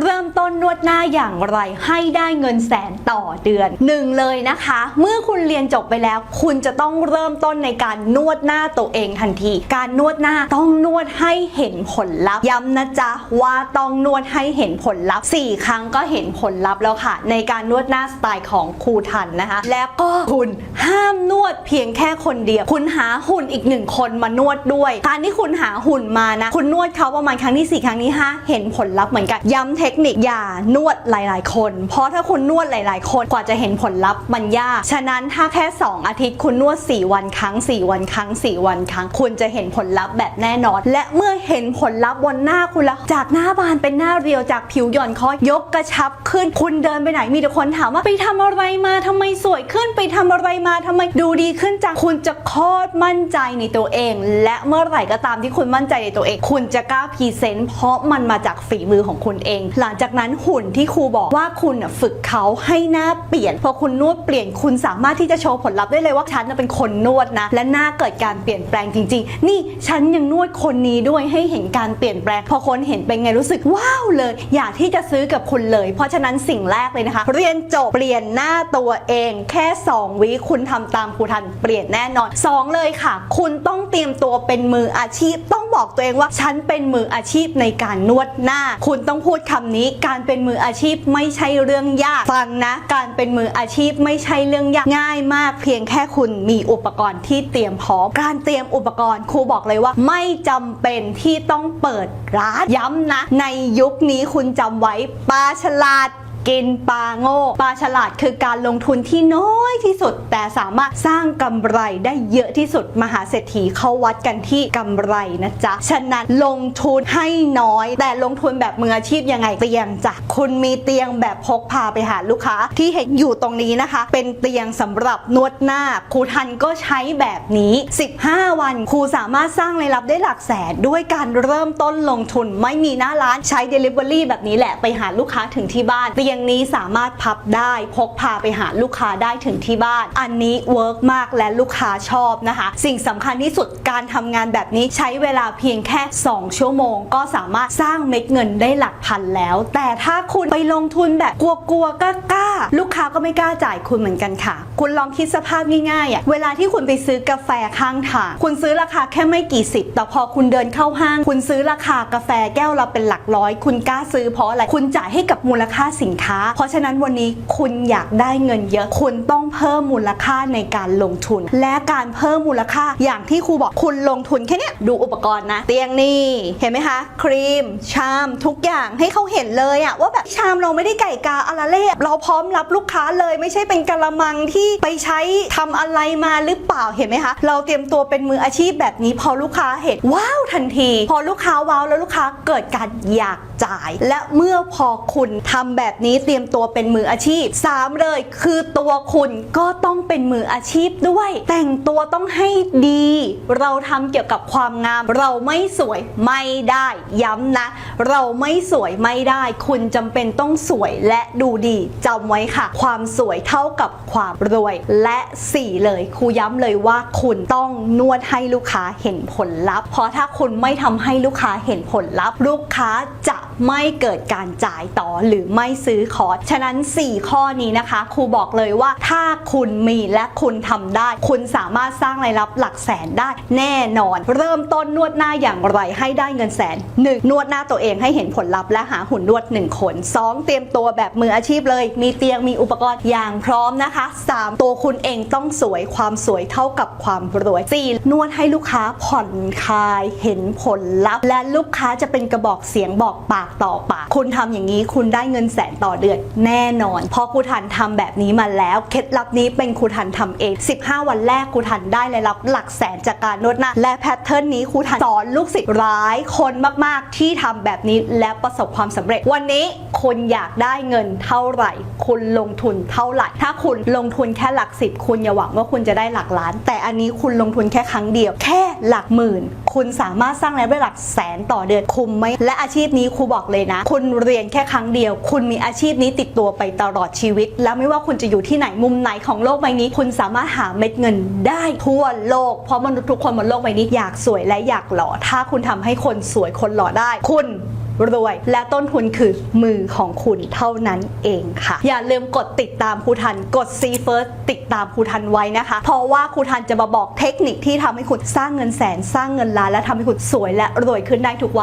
เริ่มต้นนวดหน้าอย่างไรให้ได้เงินแสนต่อเดือนหนึ่งเลยนะคะ เมื่อคุณเรียนจบไปแล้ว คุณจะต้องเริ่มต้นในการนวดหน้าตัวเองทันที การนวดหน้าต้องนวดให้เห็นผลลัพธ์ย้ำนะจ๊ะว่าต้องนวดให้เห็นผลลัพธ์สี่ครั้งก็เห็นผลลัพธ์แล้วค่ะ ในการนวดหน้าสไตล์ของครูทันนะคะ แล้วก็คุณห้ามนวดเพียงแค่คนเดียว คุณหาหุ่นอีกหนึ่งคนมานวดด้วย การที่คุณหาหุ่นมานะ คุณนวดเขาประมาณครั้งที่สี่ครั้งที่ห้าเห็นผลลัพธ์เหมือนกันย้ำเทคนิคอย่านวดหลาย ๆ คน เพราะถ้าคุณนวดหลาย ๆ คนกว่าจะเห็นผลลัพธ์มันยาก ฉะนั้นถ้าแค่ 2 อาทิตย์คุณนวด 4 วันครั้ง 4 วันครั้ง 4 วันครั้ง คุณจะเห็นผลลัพธ์แบบแน่นอน และเมื่อเห็นผลลัพธ์บนหน้าคุณแล้วจากหน้าบานเป็นหน้าเรียวจากผิวหย่อนคอยยกกระชับขึ้นคุณเดินไปไหนมีแต่คนถามว่าไปทำอะไรมาทำไมสวยขึ้นไปทำอะไรมาทำไมดูดีขึ้นจังคุณจะโคตรมั่นใจในตัวเอง และเมื่อไหร่ก็ตามที่คุณมั่นใจในตัวเอง คุณจะกล้าพรีเซนต์เพราะมันมาจากฝีมือของคุณเองหลังจากนั้นหุ่นที่ครูบอกว่าคุณฝึกเขาให้หน้าเปลี่ยน พอคุณนวดเปลี่ยนคุณสามารถที่จะโชว์ผลลัพธ์ได้เลยว่าฉันเป็นคนนวดนะ และหน้าเกิดการเปลี่ยนแปลงจริง ๆ นี่ฉันยังนวดคนนี้ด้วยให้เห็นการเปลี่ยนแปลง พอคนเห็นเป็นไงรู้สึกว้าวเลย อยากที่จะซื้อกับคุณเลย เพราะฉะนั้นสิ่งแรกเลยนะคะ เรียนจบเปลี่ยนหน้าตัวเอง แค่ 2 วิคุณทำตามครูทันเปลี่ยนแน่นอน 2 เลยค่ะ คุณต้องเตรียมตัวเป็นมืออาชีพ ต้องบอกตัวเองว่าฉันเป็นมืออาชีพในการนวดหน้า คุณต้องพูดคำนี้การเป็นมืออาชีพไม่ใช่เรื่องยากฟังนะ การเป็นมืออาชีพไม่ใช่เรื่องยากง่ายมาก เพียงแค่คุณมีอุปกรณ์ที่เตรียมพร้อมการเตรียมอุปกรณ์ครูบอกเลยว่า ไม่จำเป็นที่ต้องเปิดร้านย้ำนะ ในยุคนี้คุณจำไว้ปลาฉลาด กินปลาโง่ปลาฉลาดคือการลงทุนที่น้อยที่สุด แต่สามารถสร้างกำไรได้เยอะที่สุดมหาเศรษฐีเขาวัดกันที่กำไรนะจ๊ะฉะนั้นลงทุนให้น้อย แต่ลงทุนแบบมืออาชีพยังไงเตียงจ้ะคุณมีเตียงแบบพกพาไปหาลูกค้า ที่เห็นอยู่ตรงนี้นะคะ เป็นเตียงสำหรับนวดหน้าครูทันก็ใช้แบบนี้ 15 วันครูสามารถสร้างรายรับได้หลักแสนด้วยการเริ่มต้นลงทุนไม่มีหน้าร้านใช้ Delivery แบบนี้แหละไปหาลูกค้าถึงที่บ้านเตียงนี้สามารถพับได้พกพาไปหาลูกค้าได้ถึงที่บ้าน อันนี้เวิร์กมากและลูกค้าชอบนะคะ สิ่งสำคัญที่สุดการทำงานแบบนี้ใช้เวลาเพียงแค่ 2 ชั่วโมง ก็สามารถสร้างเม็ดเงินได้หลักพันแล้ว แต่ถ้าคุณไปลงทุนแบบกลัวๆก็กล้า ลูกค้าก็ไม่กล้าจ่ายคุณเหมือนกันค่ะ คุณลองคิดสภาพง่ายๆอะเวลาที่คุณไปซื้อกาแฟข้างทาง คุณซื้อราคาแค่ไม่กี่สิบ แต่พอคุณเดินเข้าห้าง คุณซื้อราคากาแฟแก้วละเป็นหลักร้อย คุณกล้าซื้อเพราะอะไรคุณจ่ายให้กับมูลค่าสินค้าเพราะฉะนั้นวันนี้คุณอยากได้เงินเยอะ คุณต้องเพิ่มมูลค่าในการลงทุน และการเพิ่มมูลค่าอย่างที่ครูบอกคุณลงทุนแค่เนี้ยดูอุปกรณ์นะ เตียงนี่เห็นไหมคะ ครีม ชามทุกอย่างให้เขาเห็นเลยอะว่าแบบชามเราไม่ได้ไก่กาอะไรเล่เราพร้อมรับลูกค้าเลยไม่ใช่เป็นกะละมังที่ไปใช้ทำอะไรมาหรือเปล่าเห็นไหมคะ เราเตรียมตัวเป็นมืออาชีพแบบนี้พอลูกค้าเห็นว้าวทันที พอลูกค้าว้าวแล้วลูกค้าเกิดการอยากจ่าย และเมื่อพอคุณทำแบบนี้เตรียมตัวเป็นมืออาชีพสามเลยคือตัวคุณก็ต้องเป็นมืออาชีพด้วย แต่งตัวต้องให้ดี เราทำเกี่ยวกับความงาม เราไม่สวยไม่ได้ย้ำนะ เราไม่สวยไม่ได้ คุณจำเป็นต้องสวยและดูดีจำไว้ค่ะ ความสวยเท่ากับความรวย และสี่เลยครูย้ำเลยว่าคุณต้องนวดให้ลูกค้าเห็นผลลัพธ์ เพราะถ้าคุณไม่ทำให้ลูกค้าเห็นผลลัพธ์ ลูกค้าจะไม่เกิดการจ่ายต่อหรือไม่ซื้อคอร์สฉะนั้น 4 ข้อนี้นะคะครูบอกเลยว่าถ้าคุณมีและคุณทำได้ คุณสามารถสร้างรายรับหลักแสนได้แน่นอน เริ่มต้นนวดหน้าอย่างไรให้ได้เงินแสน 1. นวดหน้าตัวเองให้เห็นผลลัพธ์และหาหุ่นนวด 1 คน 2. เตรียมตัวแบบมืออาชีพเลย มีเตียงมีอุปกรณ์อย่างพร้อมนะคะ 3. ตัวคุณเองต้องสวยความสวยเท่ากับความรวย 4. นวดให้ลูกค้าผ่อนคลายเห็นผลลัพธ์ และลูกค้าจะเป็นกระบอกเสียงบอกปากต่อปาก คุณทำอย่างนี้คุณได้เงินแสนต่อเดือนแน่นอนเพราะครูทันทำแบบนี้มาแล้วเคล็ดลับนี้เป็นครูทันทำเอง 15 วันแรกครูทันได้รายรับหลักแสนจากการนวดหน้าและแพทเทิร์นนี้ครูทันสอนลูกศิษย์ร้ายคนมากๆ ที่ทำแบบนี้และประสบความสำเร็จ วันนี้คุณอยากได้เงินเท่าไหร่ คุณลงทุนเท่าไหร่ ถ้าคุณลงทุนแค่หลักสิบคุณอย่าหวังว่าคุณจะได้หลักล้าน แต่อันนี้คุณลงทุนแค่ครั้งเดียว แค่หลักหมื่น คุณสามารถสร้างรายได้หลักแสนต่อเดือนคุ้มไหมและอาชีพนี้ครูบอกเลยนะ คุณเรียนแค่ครั้งเดียว คุณมีอาชีพนี้ติดตัวไปตลอดชีวิต แล้วไม่ว่าคุณจะอยู่ที่ไหนมุมไหนของโลกใบนี้ คุณสามารถหาเม็ดเงินได้ทั่วโลก เพราะมนุษย์ทุกคนบนโลกใบนี้อยากสวยและอยากหล่อ ถ้าคุณทำให้คนสวยคนหล่อได้ คุณรวยและต้นทุนคือมือของคุณเท่านั้นเองค่ะ อย่าลืมกดติดตามครูทันกด See First ติดตามครูทันไว้นะคะ เพราะว่าครูทันจะมาบอกเทคนิคที่ทำให้คุณสร้างเงินแสนสร้างเงินล้านและทำให้คุณสวยและรวยขึ้นได้ทุกวัน